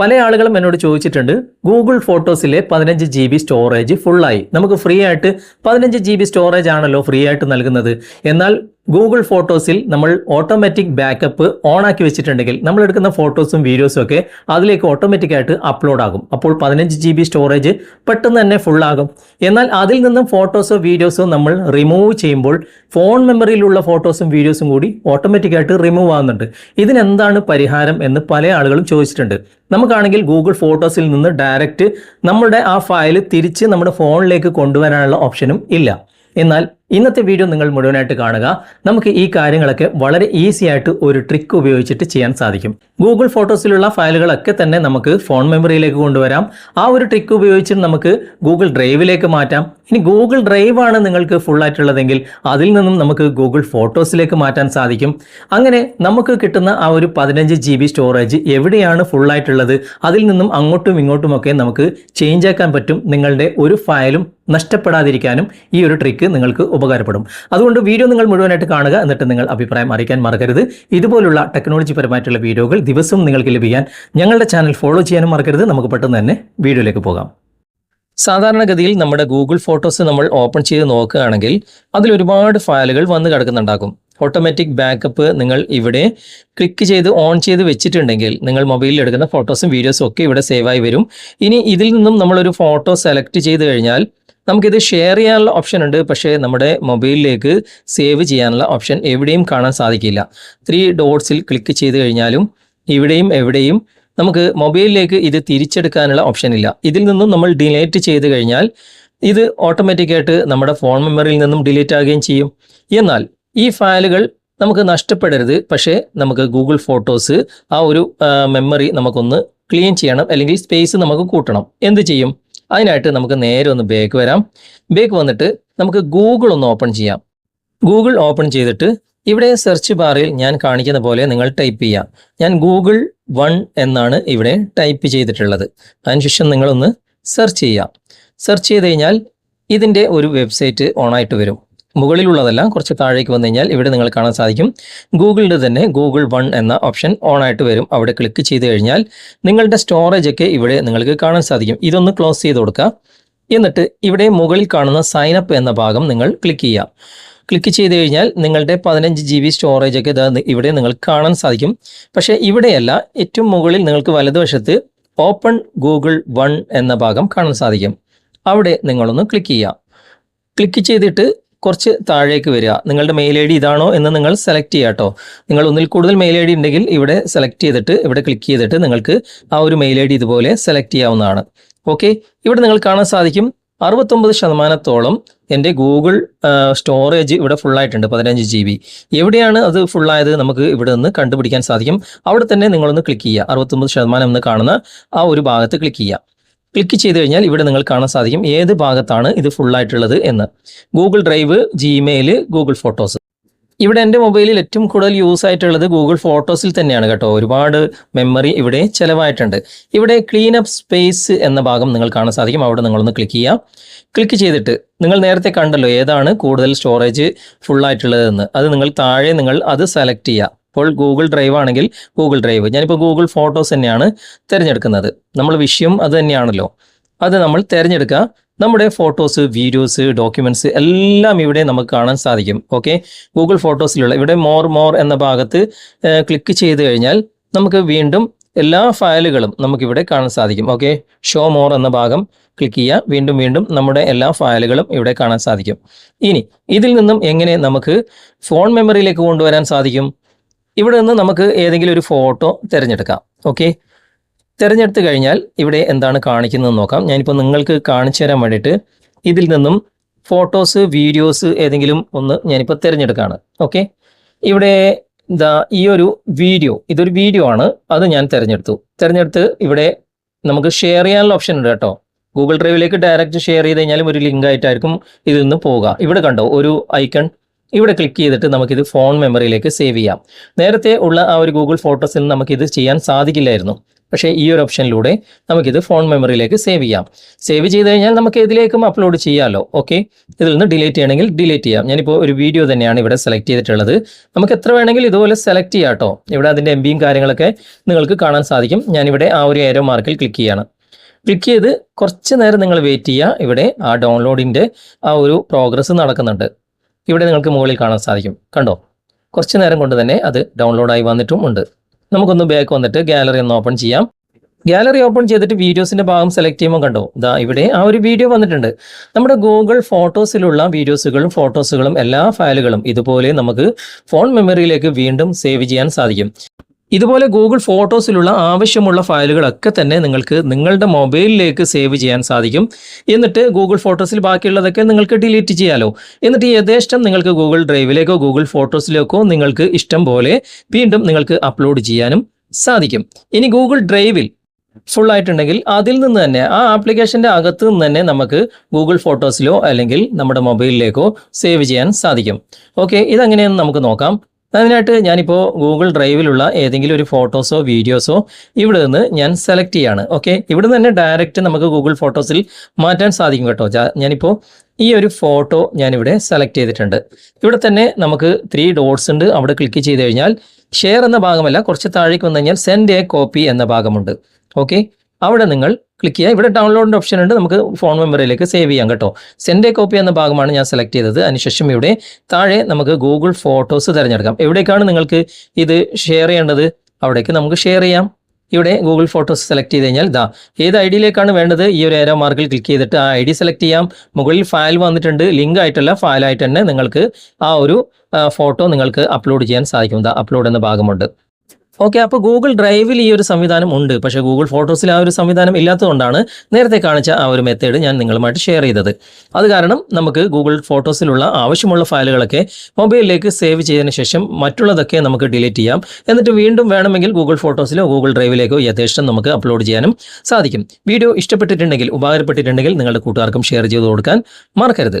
പല ആളുകളും എന്നോട് ചോദിച്ചിട്ടുണ്ട് ഗൂഗിൾ ഫോട്ടോസിലെ പതിനഞ്ച് ജി ബി സ്റ്റോറേജ് ഫുള്ളായി നമുക്ക് ഫ്രീ ആയിട്ട് പതിനഞ്ച് ജി ബി സ്റ്റോറേജ് ആണല്ലോ ഫ്രീ ആയിട്ട് നൽകുന്നത്. എന്നാൽ ഗൂഗിൾ ഫോട്ടോസിൽ നമ്മൾ ഓട്ടോമാറ്റിക് ബാക്കപ്പ് ഓൺ ആക്കി വെച്ചിട്ടുണ്ടെങ്കിൽ നമ്മൾ എടുക്കുന്ന ഫോട്ടോസും വീഡിയോസും ഒക്കെ അതിലേക്ക് ഓട്ടോമാറ്റിക് ആയിട്ട് അപ്ലോഡ് ആകും. അപ്പോൾ പതിനഞ്ച് ജി ബി സ്റ്റോറേജ് പെട്ടെന്ന് തന്നെ ഫുൾ ആകും. എന്നാൽ അതിൽ നിന്നും ഫോട്ടോസോ വീഡിയോസോ നമ്മൾ റിമൂവ് ചെയ്യുമ്പോൾ ഫോൺ മെമ്മറിയിലുള്ള ഫോട്ടോസും വീഡിയോസും കൂടി ഓട്ടോമാറ്റിക് ആയിട്ട് റിമൂവ് ആകുന്നുണ്ട് ഇതിനെന്താണ് പരിഹാരം എന്ന് പല ആളുകളും ചോദിച്ചിട്ടുണ്ട്. നമുക്കാണെങ്കിൽ ഗൂഗിൾ ഫോട്ടോസിൽ നിന്ന് ഡയറക്റ്റ് നമ്മുടെ ആ ഫയൽ തിരിച്ച് നമ്മുടെ ഫോണിലേക്ക് കൊണ്ടുവരാനുള്ള ഓപ്ഷനും ഇല്ല. എന്നാൽ ഇന്നത്തെ വീഡിയോ നിങ്ങൾ മുഴുവനായിട്ട് കാണുക. നമുക്ക് ഈ കാര്യങ്ങളൊക്കെ വളരെ ഈസി ആയിട്ട് ഒരു ട്രിക്ക് ഉപയോഗിച്ചിട്ട് ചെയ്യാൻ സാധിക്കും. ഗൂഗിൾ ഫോട്ടോസിലുള്ള ഫയലുകളൊക്കെ തന്നെ നമുക്ക് ഫോൺ മെമ്മറിയിലേക്ക് കൊണ്ടുവരാം. ആ ഒരു ട്രിക്ക് ഉപയോഗിച്ച് നമുക്ക് ഗൂഗിൾ ഡ്രൈവിലേക്ക് മാറ്റാം. ഇനി ഗൂഗിൾ ഡ്രൈവ് ആണ് നിങ്ങൾക്ക് ഫുൾ ആയിട്ടുള്ളതെങ്കിൽ അതിൽ നിന്നും നമുക്ക് ഗൂഗിൾ ഫോട്ടോസിലേക്ക് മാറ്റാൻ സാധിക്കും. അങ്ങനെ നമുക്ക് കിട്ടുന്ന ആ ഒരു പതിനഞ്ച് ജി ബി സ്റ്റോറേജ് എവിടെയാണ് ഫുൾ ആയിട്ടുള്ളത് അതിൽ നിന്നും അങ്ങോട്ടും ഇങ്ങോട്ടുമൊക്കെ നമുക്ക് ചേഞ്ച് ആക്കാൻ പറ്റും നിങ്ങളുടെ ഒരു ഫയലും നഷ്ടപ്പെടാതിരിക്കാനും ഈ ഒരു ട്രിക്ക് നിങ്ങൾക്ക് ഉപകാരപ്പെടും. അതുകൊണ്ട് വീഡിയോ നിങ്ങൾ മുഴുവനായിട്ട് കാണുക എന്നിട്ട് നിങ്ങൾ അഭിപ്രായം അറിയിക്കാൻ മറക്കരുത്. ഇതുപോലുള്ള ടെക്നോളജി പരമായിട്ടുള്ള വീഡിയോകൾ ദിവസവും നിങ്ങൾക്ക് ലഭിക്കാൻ ഞങ്ങളുടെ ചാനൽ ഫോളോ ചെയ്യാനും മറക്കരുത്. നമുക്ക് പെട്ടെന്ന് തന്നെ വീഡിയോയിലേക്ക് പോകാം. സാധാരണഗതിയിൽ നമ്മുടെ ഗൂഗിൾ ഫോട്ടോസ് നമ്മൾ ഓപ്പൺ ചെയ്ത് നോക്കുകയാണെങ്കിൽ അതിൽ ഒരുപാട് ഫയലുകൾ വന്ന് കിടക്കുന്നുണ്ടാകും. ഓട്ടോമാറ്റിക് ബാക്കപ്പ് നിങ്ങൾ ഇവിടെ ക്ലിക്ക് ചെയ്ത് ഓൺ ചെയ്ത് വെച്ചിട്ടുണ്ടെങ്കിൽ നിങ്ങൾ മൊബൈലിൽ എടുക്കുന്ന ഫോട്ടോസും വീഡിയോസും ഒക്കെ ഇവിടെ സേവ് ആയി വരും. ഇനി ഇതിൽ നിന്നും നമ്മളൊരു ഫോട്ടോ സെലക്ട് ചെയ്ത് കഴിഞ്ഞാൽ നമുക്കിത് ഷെയർ ചെയ്യാനുള്ള ഓപ്ഷൻ ഉണ്ട്. പക്ഷേ നമ്മുടെ മൊബൈലിലേക്ക് സേവ് ചെയ്യാനുള്ള ഓപ്ഷൻ എവിടെയും കാണാൻ സാധിക്കില്ല. ത്രീ ഡോട്ട്സിൽ ക്ലിക്ക് ചെയ്ത് കഴിഞ്ഞാലും ഇവിടെയും എവിടെയും നമുക്ക് മൊബൈലിലേക്ക് ഇത് തിരിച്ചെടുക്കാനുള്ള ഓപ്ഷൻ ഇല്ല. ഇതിൽ നിന്നും നമ്മൾ ഡിലേറ്റ് ചെയ്ത് കഴിഞ്ഞാൽ ഇത് ഓട്ടോമാറ്റിക്കായിട്ട് നമ്മുടെ ഫോൺ മെമ്മറിയിൽ നിന്നും ഡിലീറ്റ് ആകുകയും ചെയ്യും. എന്നാൽ ഈ ഫയലുകൾ നമുക്ക് നഷ്ടപ്പെടരുത്. പക്ഷേ നമുക്ക് ഗൂഗിൾ ഫോട്ടോസ് ആ ഒരു മെമ്മറി നമുക്കൊന്ന് ക്ലീൻ ചെയ്യണം. അല്ലെങ്കിൽ സ്പേസ് നമുക്ക് കൂട്ടണം. എന്ത് ചെയ്യും? അതിനായിട്ട് നമുക്ക് നേരെ ഒന്ന് ബേക്ക് വരാം. ബേക്ക് വന്നിട്ട് നമുക്ക് ഗൂഗിൾ ഒന്ന് ഓപ്പൺ ചെയ്യാം. ഗൂഗിൾ ഓപ്പൺ ചെയ്തിട്ട് ഇവിടെ സെർച്ച് ബാറിൽ ഞാൻ കാണിക്കുന്ന പോലെ നിങ്ങൾ ടൈപ്പ് ചെയ്യാം. ഞാൻ ഗൂഗിൾ വൺ എന്നാണ് ഇവിടെ ടൈപ്പ് ചെയ്തിട്ടുള്ളത്. അതിനുശേഷം നിങ്ങളൊന്ന് സെർച്ച് ചെയ്യാം. സെർച്ച് ചെയ്ത് കഴിഞ്ഞാൽ ഇതിന്റെ ഒരു വെബ്സൈറ്റ് ഓണായിട്ട് വരും. മുകളിലുള്ളതെല്ലാം കുറച്ച് താഴേക്ക് വന്നു കഴിഞ്ഞാൽ ഇവിടെ നിങ്ങൾ കാണാൻ സാധിക്കും. ഗൂഗിളിന്റെ തന്നെ ഗൂഗിൾ വൺ എന്ന ഓപ്ഷൻ ഓൺ ആയിട്ട് വരും. അവിടെ ക്ലിക്ക് ചെയ്ത് കഴിഞ്ഞാൽ നിങ്ങളുടെ സ്റ്റോറേജ് ഒക്കെ ഇവിടെ നിങ്ങൾക്ക് കാണാൻ സാധിക്കും. ഇതൊന്ന് ക്ലോസ് ചെയ്ത് കൊടുക്കുക. എന്നിട്ട് ഇവിടെ മുകളിൽ കാണുന്ന സൈൻ അപ്പ് എന്ന ഭാഗം നിങ്ങൾ ക്ലിക്ക് ചെയ്യുക. ക്ലിക്ക് ചെയ്ത് കഴിഞ്ഞാൽ നിങ്ങളുടെ പതിനഞ്ച് ജി ബി സ്റ്റോറേജ് ഒക്കെ ഇവിടെ നിങ്ങൾക്ക് കാണാൻ സാധിക്കും. പക്ഷേ ഇവിടെയല്ല ഏറ്റവും മുകളിൽ നിങ്ങൾക്ക് വലതുവശത്ത് ഓപ്പൺ ഗൂഗിൾ വൺ എന്ന ഭാഗം കാണാൻ സാധിക്കും. അവിടെ നിങ്ങളൊന്ന് ക്ലിക്ക് ചെയ്യുക. ക്ലിക്ക് ചെയ്തിട്ട് കുറച്ച് താഴേക്ക് വരിക. നിങ്ങളുടെ മെയിൽ ഐ ഡി ഇതാണോ എന്ന് നിങ്ങൾ സെലക്ട് ചെയ്യുക കേട്ടോ നിങ്ങൾ ഒന്നിൽ കൂടുതൽ മെയിൽ ഐ ഡി ഉണ്ടെങ്കിൽ ഇവിടെ സെലക്ട് ചെയ്തിട്ട് ഇവിടെ ക്ലിക്ക് ചെയ്തിട്ട് നിങ്ങൾക്ക് ആ ഒരു മെയിൽ ഐ ഡി ഇതുപോലെ സെലക്ട് ചെയ്യാവുന്നതാണ്. ഓക്കെ ഇവിടെ നിങ്ങൾ കാണാൻ സാധിക്കും അറുപത്തൊമ്പത് ശതമാനത്തോളം എന്റെ ഗൂഗിൾ സ്റ്റോറേജ് ഇവിടെ ഫുള്ളായിട്ടുണ്ട് പതിനഞ്ച് ജി ബി എവിടെയാണ് അത് ഫുള്ളായത് നമുക്ക് ഇവിടെ നിന്ന് കണ്ടുപിടിക്കാൻ സാധിക്കും? അവിടെ തന്നെ നിങ്ങളൊന്ന് ക്ലിക്ക് ചെയ്യുക. അറുപത്തൊമ്പത് ശതമാനം എന്ന് കാണുന്ന ആ ഒരു ഭാഗത്ത് ക്ലിക്ക് ചെയ്യുക. ക്ലിക്ക് ചെയ്ത് കഴിഞ്ഞാൽ ഇവിടെ നിങ്ങൾ കാണാൻ സാധിക്കും ഏത് ഭാഗത്താണ് ഇത് ഫുള്ളായിട്ടുള്ളത് എന്ന്. Google drive Gmail Google photos ഇവിടെ എന്റെ മൊബൈലിൽ ഏറ്റവും കൂടുതൽ യൂസ് ആയിട്ടുള്ളത് ഗൂഗിൾ ഫോട്ടോസിൽ തന്നെയാണ് കേട്ടോ. ഒരുപാട് മെമ്മറി ഇവിടെ ചിലവായിട്ടുണ്ട്. ഇവിടെ ക്ലീൻ അപ്പ് സ്പേസ് എന്ന ഭാഗം നിങ്ങൾ കാണാൻ സാധിക്കും. അവിടെ നിങ്ങളൊന്ന് ക്ലിക്ക് ചെയ്യാം. ക്ലിക്ക് ചെയ്തിട്ട് നിങ്ങൾ നേരത്തെ കണ്ടല്ലോ ഏതാണ് കൂടുതൽ സ്റ്റോറേജ് ഫുള്ളായിട്ടുള്ളതെന്ന് അത് നിങ്ങൾ താഴെ നിങ്ങൾ അത് സെലക്ട് ചെയ്യുക ഇപ്പോൾ ഗൂഗിൾ ഡ്രൈവ് ആണെങ്കിൽ ഗൂഗിൾ ഡ്രൈവ് ഞാനിപ്പോൾ ഗൂഗിൾ ഫോട്ടോസ് തന്നെയാണ് തിരഞ്ഞെടുക്കുന്നത്. നമ്മൾ വിഷയം അത് തന്നെയാണല്ലോ. അത് നമ്മൾ തിരഞ്ഞെടുക്കുക. നമ്മുടെ ഫോട്ടോസ് വീഡിയോസ് ഡോക്യുമെന്റ്സ് എല്ലാം ഇവിടെ നമുക്ക് കാണാൻ സാധിക്കും. ഓക്കെ ഗൂഗിൾ ഫോട്ടോസിലുള്ള ഇവിടെ മോർ മോർ എന്ന ഭാഗത്ത് ക്ലിക്ക് ചെയ്ത് കഴിഞ്ഞാൽ നമുക്ക് വീണ്ടും എല്ലാ ഫയലുകളും നമുക്കിവിടെ കാണാൻ സാധിക്കും. ഓക്കെ ഷോ മോർ എന്ന ഭാഗം ക്ലിക്ക് ചെയ്യുക. വീണ്ടും വീണ്ടും നമ്മുടെ എല്ലാ ഫയലുകളും ഇവിടെ കാണാൻ സാധിക്കും. ഇനി ഇതിൽ നിന്നും എങ്ങനെ നമുക്ക് ഫോൺ മെമ്മറിയിലേക്ക് കൊണ്ടുവരാൻ സാധിക്കും? ഇവിടെ നിന്ന് നമുക്ക് ഏതെങ്കിലും ഒരു ഫോട്ടോ തിരഞ്ഞെടുക്കാം ഓക്കെ? തിരഞ്ഞെടുത്ത് കഴിഞ്ഞാൽ ഇവിടെ എന്താണ് കാണിക്കുന്നത് നോക്കാം. ഞാനിപ്പോൾ നിങ്ങൾക്ക് കാണിച്ചു തരാൻ വേണ്ടിയിട്ട് ഇതിൽ നിന്നും ഫോട്ടോസ് വീഡിയോസ് ഏതെങ്കിലും ഒന്ന് ഞാനിപ്പോൾ തിരഞ്ഞെടുക്കുകയാണ് ഓക്കെ? ഇവിടെ എന്താ ഈ ഒരു വീഡിയോ ഇതൊരു വീഡിയോ ആണ് അത് ഞാൻ തിരഞ്ഞെടുത്തു. തിരഞ്ഞെടുത്ത് ഇവിടെ നമുക്ക് ഷെയർ ചെയ്യാനുള്ള ഓപ്ഷൻ ഉണ്ട് കേട്ടോ. ഗൂഗിൾ ഡ്രൈവിലേക്ക് ഡയറക്റ്റ് ഷെയർ ചെയ്ത് കഴിഞ്ഞാലും ഒരു ലിങ്ക് ആയിട്ടായിരിക്കും ഇതിൽ നിന്ന് പോവുക. ഇവിടെ കണ്ടോ ഒരു ഐക്കൺ ഇവിടെ ക്ലിക്ക് ചെയ്തിട്ട് നമുക്കിത് ഫോൺ മെമ്മറിയിലേക്ക് സേവ് ചെയ്യാം. നേരത്തെ ഉള്ള ആ ഒരു ഗൂഗിൾ ഫോട്ടോസിൽ നമുക്കിത് ചെയ്യാൻ സാധിക്കില്ലായിരുന്നു. പക്ഷേ ഈ ഒരു ഓപ്ഷനിലൂടെ നമുക്കിത് ഫോൺ മെമ്മറിയിലേക്ക് സേവ് ചെയ്യാം. സേവ് ചെയ്ത് കഴിഞ്ഞാൽ നമുക്ക് ഇതിലേക്കും അപ്ലോഡ് ചെയ്യാമല്ലോ ഓക്കെ ഇതിൽ നിന്ന് ഡിലീറ്റ് ചെയ്യണമെങ്കിൽ ഡിലീറ്റ് ചെയ്യാം. ഞാനിപ്പോൾ ഒരു വീഡിയോ തന്നെയാണ് ഇവിടെ സെലക്ട് ചെയ്തിട്ടുള്ളത്. നമുക്ക് എത്ര വേണമെങ്കിൽ ഇതുപോലെ സെലക്ട് ചെയ്യാം കേട്ടോ ഇവിടെ അതിന്റെ എം ബിയും കാര്യങ്ങളൊക്കെ നിങ്ങൾക്ക് കാണാൻ സാധിക്കും. ഞാനിവിടെ ആ ഒരു ഏരോ മാർക്കിൽ ക്ലിക്ക് ചെയ്യാണ്. ക്ലിക്ക് ചെയ്ത് കുറച്ച് നേരം നിങ്ങൾ വെയിറ്റ് ചെയ്യുക. ഇവിടെ ആ ഡൗൺലോഡിന്റെ ആ ഒരു പ്രോഗ്രസ് നടക്കുന്നുണ്ട്. ഇവിടെ നിങ്ങൾക്ക് മുകളിൽ കാണാൻ സാധിക്കും. കണ്ടോ? കുറച്ച് നേരം കൊണ്ട് തന്നെ അത് ഡൗൺലോഡായി വന്നിട്ടും ഉണ്ട്. നമുക്കൊന്ന് ബാക്ക് വന്നിട്ട് ഗാലറി ഒന്ന് ഓപ്പൺ ചെയ്യാം. ഗാലറി ഓപ്പൺ ചെയ്തിട്ട് വീഡിയോസിന്റെ ഭാഗം സെലക്ട് ചെയ്യുമ്പോൾ കണ്ടോ? ഇതാ ഇവിടെ ആ ഒരു വീഡിയോ വന്നിട്ടുണ്ട്. നമ്മുടെ ഗൂഗിൾ ഫോട്ടോസിലുള്ള വീഡിയോസുകളും ഫോട്ടോസുകളും എല്ലാ ഫയലുകളും ഇതുപോലെ നമുക്ക് ഫോൺ മെമ്മറിയിലേക്ക് വീണ്ടും സേവ് ചെയ്യാൻ സാധിക്കും. ഇതുപോലെ ഗൂഗിൾ ഫോട്ടോസിലുള്ള ആവശ്യമുള്ള ഫയലുകളൊക്കെ തന്നെ നിങ്ങൾക്ക് നിങ്ങളുടെ മൊബൈലിലേക്ക് സേവ് ചെയ്യാൻ സാധിക്കും. എന്നിട്ട് ഗൂഗിൾ ഫോട്ടോസിൽ ബാക്കിയുള്ളതൊക്കെ നിങ്ങൾക്ക് ഡിലീറ്റ് ചെയ്യാലോ. എന്നിട്ട് യഥേഷ്ടം നിങ്ങൾക്ക് ഗൂഗിൾ ഡ്രൈവിലേക്കോ ഗൂഗിൾ ഫോട്ടോസിലേക്കോ നിങ്ങൾക്ക് ഇഷ്ടം പോലെ വീണ്ടും നിങ്ങൾക്ക് അപ്ലോഡ് ചെയ്യാനും സാധിക്കും. ഇനി ഗൂഗിൾ ഡ്രൈവിൽ ഫുൾ ആയിട്ടുണ്ടെങ്കിൽ അതിൽ നിന്ന് തന്നെ ആ ആപ്ലിക്കേഷന്റെ അകത്ത് നിന്ന് തന്നെ നമുക്ക് ഗൂഗിൾ ഫോട്ടോസിലോ അല്ലെങ്കിൽ നമ്മുടെ മൊബൈലിലേക്കോ സേവ് ചെയ്യാൻ സാധിക്കും. ഓക്കെ ഇതെങ്ങനെയെന്ന് നമുക്ക് നോക്കാം. അതിനായിട്ട് ഞാനിപ്പോൾ ഗൂഗിൾ ഡ്രൈവിലുള്ള ഏതെങ്കിലും ഒരു ഫോട്ടോസോ വീഡിയോസോ ഇവിടെ നിന്ന് ഞാൻ സെലക്ട് ചെയ്യാണ്. ഓക്കെ ഇവിടെ തന്നെ ഡയറക്റ്റ് നമുക്ക് ഗൂഗിൾ ഫോട്ടോസിൽ മാറ്റാൻ സാധിക്കും കേട്ടോ. ഞാനിപ്പോൾ ഈ ഒരു ഫോട്ടോ ഞാനിവിടെ സെലക്ട് ചെയ്തിട്ടുണ്ട്. ഇവിടെ തന്നെ നമുക്ക് ത്രീ ഡോട്ട്സ് ഉണ്ട്. അവിടെ ക്ലിക്ക് ചെയ്ത് കഴിഞ്ഞാൽ ഷെയർ എന്ന ഭാഗമല്ല കുറച്ച് താഴേക്ക് വന്നു കഴിഞ്ഞാൽ സെൻഡ് എ കോപ്പി എന്ന ഭാഗമുണ്ട്. ഓക്കെ അവിടെ നിങ്ങൾ ക്ലിക്ക് ചെയ്യുക. ഇവിടെ ഡൗൺലോഡിന്റെ ഓപ്ഷൻ ഉണ്ട്. നമുക്ക് ഫോൺ മെമ്മറിയിലേക്ക് സേവ് ചെയ്യാം കേട്ടോ. സെൻഡ് കോപ്പി എന്ന ഭാഗമാണ് ഞാൻ സെലക്ട് ചെയ്തത്. അതിനുശേഷം ഇവിടെ താഴെ നമുക്ക് ഗൂഗിൾ ഫോട്ടോസ് തിരഞ്ഞെടുക്കാം. എവിടേക്കാണ് നിങ്ങൾക്ക് ഇത് ഷെയർ ചെയ്യേണ്ടത്? അവിടേക്ക് നമുക്ക് ഷെയർ ചെയ്യാം. ഇവിടെ ഗൂഗിൾ ഫോട്ടോസ് സെലക്ട് ചെയ്ത് കഴിഞ്ഞാൽ ദാ ഏത് ഐ ഡിയിലേക്കാണ് വേണ്ടത്? ഈ ഒരു ഏരോ മാർക്കിൽ ക്ലിക്ക് ചെയ്തിട്ട് ആ ഐ ഡി സെലക്ട് ചെയ്യാം. മുകളിൽ ഫയൽ വന്നിട്ടുണ്ട്. ലിങ്ക് ആയിട്ടുള്ള ഫയലായിട്ട് തന്നെ നിങ്ങൾക്ക് ആ ഒരു ഫോട്ടോ നിങ്ങൾക്ക് അപ്ലോഡ് ചെയ്യാൻ സാധിക്കും. ദാ അപ്ലോഡ് എന്ന ഭാഗമുണ്ട്. ഓക്കെ അപ്പോൾ ഗൂഗിൾ ഡ്രൈവിൽ ഈ ഒരു സംവിധാനം ഉണ്ട്. പക്ഷേ ഗൂഗിൾ ഫോട്ടോസിൽ ആ ഒരു സംവിധാനം ഇല്ലാത്തതുകൊണ്ടാണ് നേരത്തെ കാണിച്ച ആ ഒരു മെത്തേഡ് ഞാൻ നിങ്ങളുമായിട്ട് ഷെയർ ചെയ്തത്. അത് കാരണം നമുക്ക് ഗൂഗിൾ ഫോട്ടോസിലുള്ള ആവശ്യമുള്ള ഫയലുകളൊക്കെ മൊബൈലിലേക്ക് സേവ് ചെയ്തതിന് ശേഷം മറ്റുള്ളതൊക്കെ നമുക്ക് ഡിലീറ്റ് ചെയ്യാം. എന്നിട്ട് വീണ്ടും വേണമെങ്കിൽ ഗൂഗിൾ ഫോട്ടോസിലോ ഗൂഗിൾ ഡ്രൈവിലേക്കോ യഥേഷ്ടം നമുക്ക് അപ്ലോഡ് ചെയ്യാനും സാധിക്കും. വീഡിയോ ഇഷ്ടപ്പെട്ടിട്ടുണ്ടെങ്കിൽ ഉപകാരപ്പെട്ടിട്ടുണ്ടെങ്കിൽ നിങ്ങളുടെ കൂട്ടുകാർക്കും ഷെയർ ചെയ്ത് കൊടുക്കാൻ മറക്കരുത്.